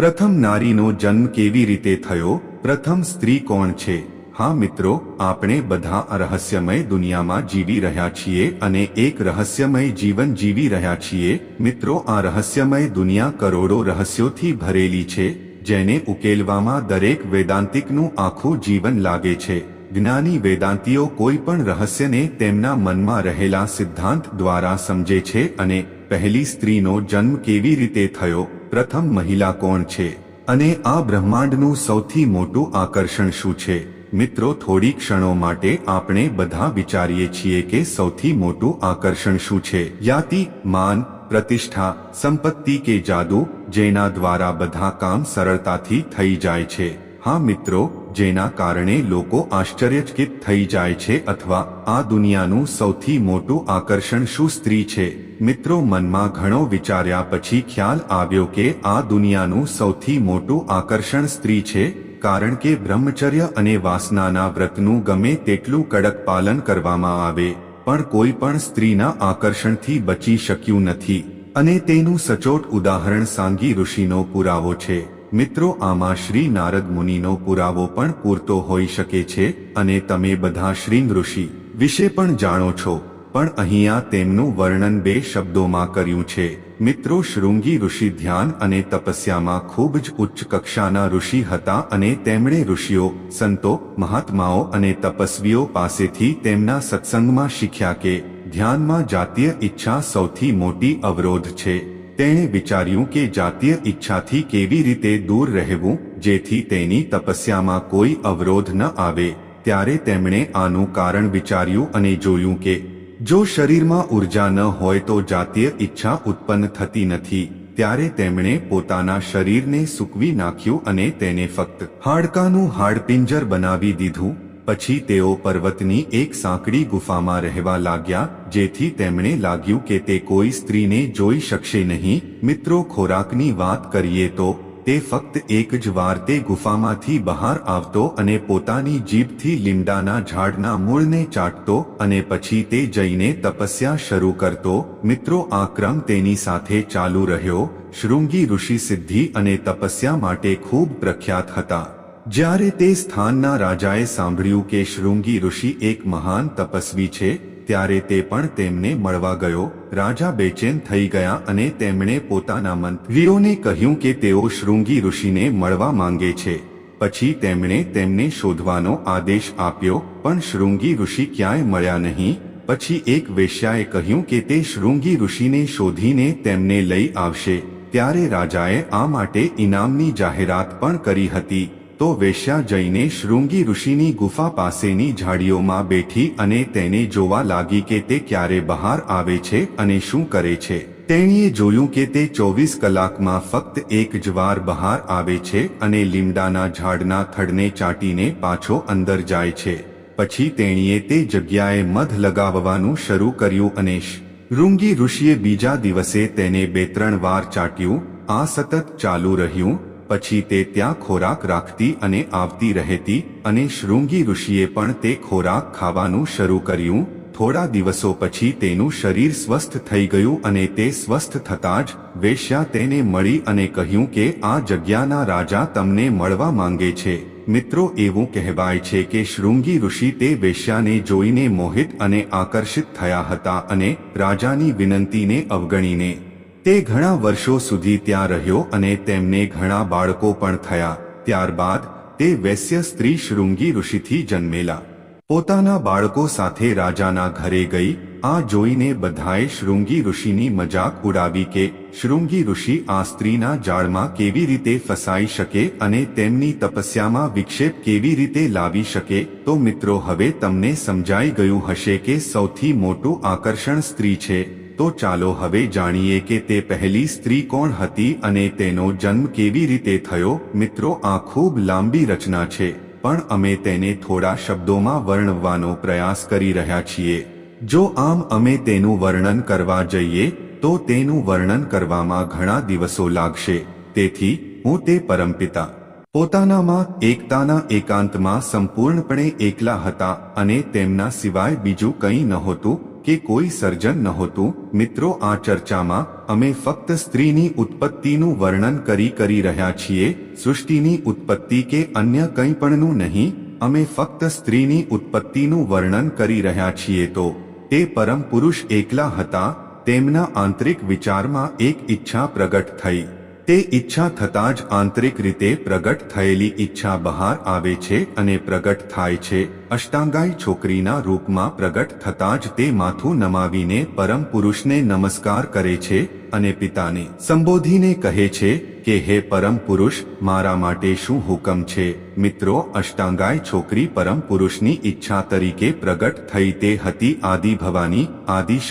પ્રથમ નારીનો જન્મ કેવી રીતે થયો? પ્રથમ સ્ત્રી કોણ છે? હા મિત્રો, આપણે બધા રહસ્યમય દુનિયામાં જીવી રહ્યા છીએ અને એક રહસ્યમય જીવન જીવી રહ્યા છીએ. મિત્રો, આ રહસ્યમય દુનિયા કરોડો રહસ્યોથી ભરેલી છે, જેને ઉકેલવામાં દરેક વેદાંતિકનું આખું જીવન લાગે છે. જ્ઞાની વેદાંતિઓ કોઈ પણ રહસ્યને તેમના મનમાં રહેલા સિદ્ધાંત દ્વારા સમજે છે અને પહેલી સ્ત્રીનો જન્મ કેવી રીતે થયો? પ્રથમ મહિલા કોણ છે અને આ બ્રહ્માંડનું સૌથી મોટું આકર્ષણ શું છે? મિત્રો, થોડી ક્ષણો માટે આપણે બધા વિચારીએ છીએ કે સૌથી મોટું આકર્ષણ શું છે? યાતિ, માન, પ્રતિષ્ઠા, સંપત્તિ કે જાદુ, જેના દ્વારા બધા કામ સરળતાથી થઈ જાય છે. હા મિત્રો જેના કારણે લોકો આશ્ચર્યચકિત થઈ જાય છે અથવા આ દુનિયાનું સૌથી મોટું આકર્ષણ શું સ્ત્રી છે? મિત્રો મનમાં ઘણો વિચાર્યા પછી ખ્યાલ આવ્યો કે આ દુનિયાનું સૌથી મોટું આકર્ષણ સ્ત્રી છે, કારણ કે બ્રહ્મચર્ય અને વાસનાના વ્રતનું ગમે તેટલું કડક પાલન કરવામાં આવે, પણ કોઈ પણ સ્ત્રીના આકર્ષણથી બચી શક્યું નથી. અને તેનું સચોટ ઉદાહરણ સાંગી ઋષિનો પુરાવો છે. મિત્રો, આમાં શ્રી નારદ મુનિનો પુરાવો પણ પૂરતો હોઈ શકે છે અને તમે બધા શ્રીંગ ઋષિ વિશે પણ જાણો છો. પણ અહીંયા તેમનું વર્ણન બે શબ્દોમાં કર્યું છે. મિત્રો, શૃંગી ઋષિ ધ્યાન અને તપસ્યામાં ખૂબ જ ઉચ્ચ કક્ષાના ઋષિ હતા અને તેમણે ઋષિઓ, સંતો, મહાત્માઓ અને તપસ્વીઓ પાસેથી તેમના સત્સંગમાં શીખ્યા કે ધ્યાનમાં જાતીય ઈચ્છા સૌથી મોટી અવરોધ છે. તેણે વિચાર્યું કે જાતીય ઈચ્છાથી કેવી રીતે દૂર રહેવું, જેથી તેની તપસ્યામાં કોઈ અવરોધ ન આવે. ત્યારે તેમણે આનું કારણ વિચાર્યું અને જોયું કે, જો શરીરમાં ઊર્જા ન હોય તો જાતીય ઈચ્છા ઉત્પન્ન થતી નથી. ત્યારે તેમણે પોતાના શરીરને સૂકવી નાખ્યું અને તેને ફક્ત હાડકાનું હાડપિંજર બનાવી દીધું. પછી તેઓ પર્વતની એક સાંકડી ગુફામાં રહેવા લાગ્યા, જેથી તેમણે લાગ્યું કે તે કોઈ સ્ત્રીને જોઈ શકશે નહીં. મિત્રો, ખોરાકની વાત કરીએ તો, તે ફક્ત એક જ વાર તે ગુફામાંથી બહાર આવતો અને પોતાની જીભથી લીમડાના ઝાડના મૂળને ચાટતો અને પછી તે જઈને તપસ્યા શરૂ કરતો. મિત્રો, આ ક્રમ તેની સાથે ચાલુ રહ્યો. શૃંગી ઋષિ સિદ્ધિ અને તપસ્યા માટે ખૂબ પ્રખ્યાત હતા. જ્યારે તે સ્થાનના રાજાએ સાંભળ્યું કે શૃંગી ઋષિ એક મહાન તપસ્વી છે, ત્યારે તે પણ તેમને મળવા ગયો. રાજા બેચેન થઈ ગયા અને તેમણે પોતાના મંત્રીઓને કહ્યું કે તેઓ શૃંગી ઋષિને મળવા માંગે છે. પછી તેમણે તેમને શોધવાનો આદેશ આપ્યો, પણ શૃંગી ઋષિ ક્યાંય મળ્યા નહીં. પછી એક વેશ્યાએ કહ્યું કે તે શૃંગી ઋષિને શોધીને તેમને લઈ આવશે. ત્યારે રાજાએ આ માટે ઇનામની જાહેરાત પણ કરી હતી. તો વેશ્યા જઈને શૃંગી ઋષિની ગુફા પાસેની ઝાડીઓમાં બેઠી અને તેને જોવા લાગી કે તે ક્યારે બહાર આવે છે અને શું કરે છે. તેણીએ જોયું કે તે ચોવીસ કલાકમાં ફક્ત એક જ વાર બહાર આવે છે અને લીમડાના ઝાડના થડને ચાટીને પાછો અંદર જાય છે. પછી તેણીએ તે જગ્યાએ મધ લગાવવાનું શરૂ કર્યું અને રૂંગી ઋષિએ બીજા દિવસે તેને બે ત્રણ વાર ચાટ્યું. આ સતત ચાલુ રહ્યું પછી તે ત્યાં ખોરાક રાખતી અને આવતી રહેતી અને શૃંગી ઋષિએ પણ તે ખોરાક ખાવાનું શરૂ કર્યું. થોડા દિવસો પછી તેનું શરીર સ્વસ્થ થઈ ગયું અને તે સ્વસ્થ થતાં જ વેશ્યા તેને મળી અને કહ્યું કે, આ જગ્યાના રાજા તમને મળવા માંગે છે. મિત્રો, એવું કહેવાય છે કે શૃંગી ઋષિ તે વેશ્યાને જોઈને મોહિત અને આકર્ષિત થયા હતા અને રાજાની વિનંતીને અવગણીને તે ઘણા વર્ષો સુધી ત્યાં રહ્યો અને તેમને ઘણા બાળકો પણ થયા. ત્યારબાદ, તે વૈશ્ય સ્ત્રી શૃંગી ઋષિથી જન્મેલા. પોતાના બાળકો સાથે રાજાના ઘરે ગઈ, આ જોઈને બધાએ શૃંગી ઋષિની મજાક ઉડાવી કે, શૃંગી ઋષિ, આ સ્ત્રીના જાળમાં કેવી રીતે ફસાઈ શકે અને તેમની તપસ્યામાં વિક્ષેપ કેવી રીતે લાવી શકે? તો મિત્રો, હવે તમને સમજાઈ ગયું હશે કે સૌથી મોટું આકર્ષણ સ્ત્રી છે. તો ચાલો હવે જાણીએ કે તે પહેલી સ્ત્રી કોણ હતી અને તેનો જન્મ કેવી રીતે થયો. મિત્રો, આ ખૂબ લાંબી રચના છે, પણ અમે તેને થોડા શબ્દોમાં વર્ણવવાનો પ્રયાસ કરી રહ્યા છીએ. જો આમ અમે તેનું વર્ણન કરવા જઈએ, તો તેનું વર્ણન કરવામાં ઘણા દિવસો લાગશે. તેથી, હું તે પરમપિતા, પોતાનામાં, એકતાના એકાંતમાં સંપૂર્ણપણે એકલા હતા અને તેમના સિવાય બીજું કંઈ નહોતું. કે કોઈ સર્જન નહોતું મિત્રો આ ચર્ચામાં અમે ફક્ત સ્ત્રીની ઉત્પત્તિનું વર્ણન કરી કરી રહ્યા છીએ, સૃષ્ટિની ઉત્પત્તિ કે અન્ય કંઈ પણનું નહીં, અમે ફક્ત સ્ત્રીની ઉત્પત્તિનું વર્ણન કરી રહ્યા છીએ તો, તે પરમ પુરુષ એકલા હતા, તેમના આંતરિક વિચારમાં એક ઈચ્છા પ્રગટ થઈ. તે ઈચ્છા થતાં જ આંતરિક રીતે પ્રગટ થયેલી ઈચ્છા બહાર આવે છે અને પ્રગટ થાય છે. અષ્ટાંગાઈ છોકરીના રૂપમાં પ્રગટ થતાં જ તે માથું નમાવીને પરમ પુરુષને નમસ્કાર કરે છે અને પિતાને સંબોધીને કહે છે કે, હે પરમ પુરુષ, મારા માટે શું હુકમ છે? મિત્રો અષ્ટાંગાય છોકરી પરમ પુરુષની ઈચ્છા તરીકે પ્રગટ થઈ તે હતી આદિ ભવાની આદિ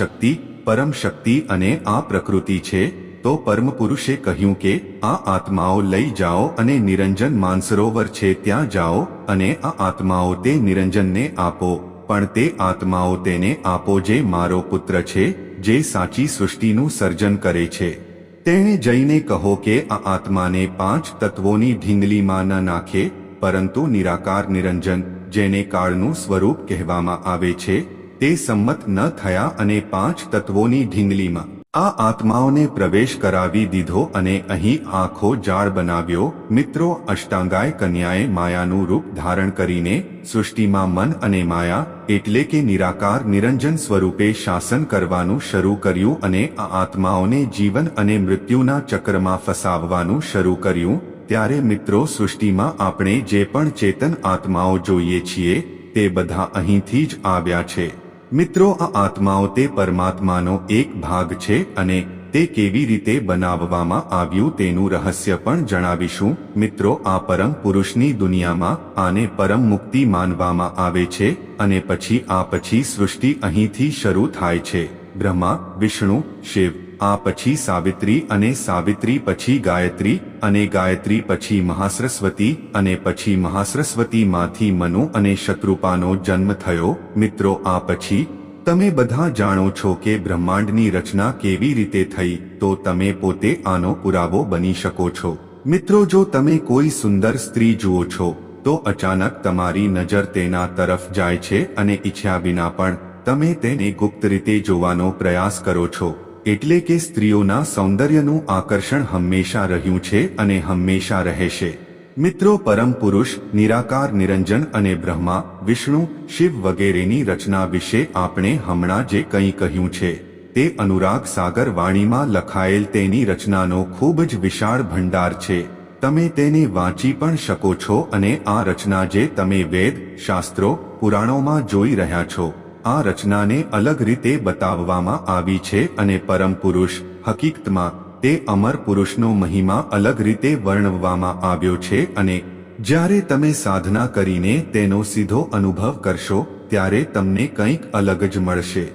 પરમ શક્તિ અને આ પ્રકૃતિ છે. તો પરમ પુરુષે કહ્યું કે, આ આત્માઓ લઈ જાઓ અને નિરંજન માનસરોવર છે, ત્યાં જાઓ અને આ આત્માઓ તે નિરંજનને આપો, પણ તે આત્માઓ તેને આપો જે મારો પુત્ર છે, જે સાચી સૃષ્ટિનું સર્જન કરે છે. તેણે જઈને કહો કે, આ આત્માને પાંચ તત્વોની ઢીંગલીમાં ન નાખે, પરંતુ નિરાકાર નિરંજન, જેને કાળનું સ્વરૂપ કહેવામાં આવે છે, તે સંમત ન થયા અને પાંચ તત્વોની ઢીંગલીમાં આ આત્માઓને પ્રવેશ કરાવી દીધો અને અહીં આખો જાળ બનાવ્યો. મિત્રો, અષ્ટાંગાય કન્યાએ માયાનું રૂપ ધારણ કરીને સૃષ્ટિમાં મન અને માયા એટલે કે નિરાકાર નિરંજન સ્વરૂપે શાસન કરવાનું શરૂ કર્યું અને આ આત્માઓને જીવન અને મૃત્યુના ચક્રમાં ફસાવવાનું શરૂ કર્યું. ત્યારે મિત્રો, સૃષ્ટિમાં આપણે જે પણ ચેતન આત્માઓ જોઈએ છીએ તે બધા અહીંથી જ આવ્યા છે. મિત્રો, આ આત્માઓ તે પરમાત્માનો એક ભાગ છે અને તે કેવી રીતે બનાવવામાં આવ્યું તેનું રહસ્ય પણ જણાવીશું. મિત્રો, આ પરમ પુરુષની દુનિયામાં આને પરમ મુક્તિ માનવામાં આવે છે અને પછી આ પછી સૃષ્ટિ અહીંથી શરૂ થાય છે. બ્રહ્મા, વિષ્ણુ, શિવ આ પછી સાવિત્રી અને સાવિત્રી પછી ગાયત્રી અને ગાયત્રી પછી મહાસરસ્વતી અને પછી મહાસરસ્વતીમાંથી મનુ અને શત્રુપાનો જન્મ થયો. મિત્રો, આ પછી તમે બધા જાણો છો કે બ્રહ્માંડની રચના કેવી રીતે થઈ, તો તમે પોતે આનો પુરાવો બની શકો છો. મિત્રો, જો તમે કોઈ સુંદર સ્ત્રી જુઓ છો, તો અચાનક તમારી નજર તેના તરફ જાય છે અને ઈચ્છા વિના પણ તમે તેને ગુપ્ત રીતે જોવાનો પ્રયાસ કરો છો. એટલે કે સ્ત્રીઓના સૌંદર્યનું આકર્ષણ હંમેશા રહ્યું છે અને હંમેશા રહેશે. મિત્રો પરમ પુરુષ, નિરાકાર, નિરંજન અને બ્રહ્મા, વિષ્ણુ, શિવ વગેરેની રચના વિશે આપણે હમણાં જે કંઈ કહ્યું છે, તે અનુરાગ સાગર વાણીમાં લખાયેલ તેની રચનાનો ખૂબ જ વિશાળ ભંડાર છે. તમે તેને વાંચી પણ શકો છો અને આ રચના જે તમે વેદ, શાસ્ત્રો, પુરાણોમાં જોઈ રહ્યા છો આ રચનાને અલગ રીતે બતાવવામાં આવી છે અને પરમ પુરુષ, હકીકતમાં, તે અમર પુરુષનો મહિમા અલગ રીતે વર્ણવવામાં આવ્યો છે અને જ્યારે તમે સાધના કરીને તેનો સીધો અનુભવ કરશો, ત્યારે તમને કંઈક અલગ જ મળશે.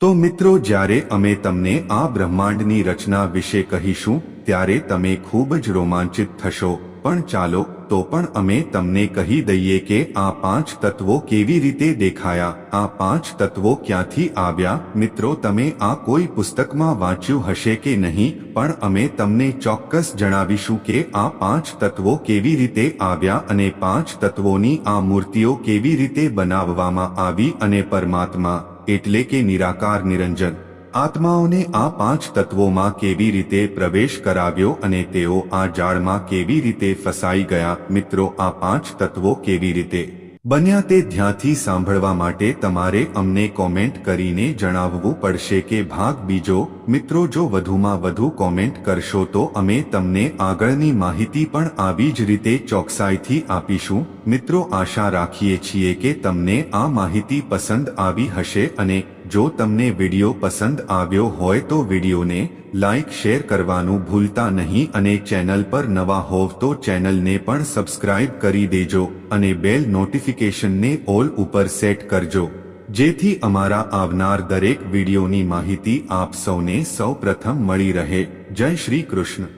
તો મિત્રો, જ્યારે અમે તમને આ બ્રહ્માંડની રચના વિશે કહીશું, ત્યારે તમે ખૂબ જ રોમાંચિત થશો. પણ ચાલો, તો પણ અમે તમને કહી દઈએ કે આ પાંચ તત્વો કેવી રીતે દેખાયા, આ પાંચ તત્વો ક્યાંથી આવ્યા? મિત્રો, તમે આ કોઈ પુસ્તકમાં વાંચ્યું હશે કે નહીં, પણ અમે તમને ચોક્કસ જણાવીશું કે આ પાંચ તત્વો કેવી રીતે આવ્યા અને પાંચ તત્વોની આ મૂર્તિઓ કેવી રીતે બનાવવામાં આવી અને પરમાત્મા, એટલે કે નિરાકાર નિરંજન. આત્માઓને આ પાંચ તત્વોમાં કેવી રીતે પ્રવેશ કરાવ્યો અને તેઓ આ જાળમાં કેવી રીતે ફસાઈ ગયા? મિત્રો, આ પાંચ તત્વો કેવી રીતે બન્યા તે ધ્યાનથી સાંભળવા માટે તમારે અમને કોમેન્ટ કરીને જણાવવું પડશે કે ભાગ બીજો, મિત્રો, જો વધુમાં વધુ કોમેન્ટ કરશો તો અમે તમને આગળની માહિતી પણ આવી જ રીતે ચોકસાઈથી આપીશું. મિત્રો, આશા રાખીએ છીએ કે તમને આ માહિતી પસંદ આવી હશે અને જો તમને વિડિયો પસંદ આવ્યો હોય તો વિડિયોને લાઇક શેર કરવાનું ભૂલતા નહીં અને ચેનલ પર નવા હોવ તો ચેનલને પણ સબસ્ક્રાઇબ કરી દેજો અને બેલ નોટિફિકેશનને ઓલ ઉપર સેટ કરજો. જેથી અમારા આવનાર દરેક વિડીયોની માહિતી આપ સૌને સૌ મળી રહે. જય શ્રી કૃષ્ણ.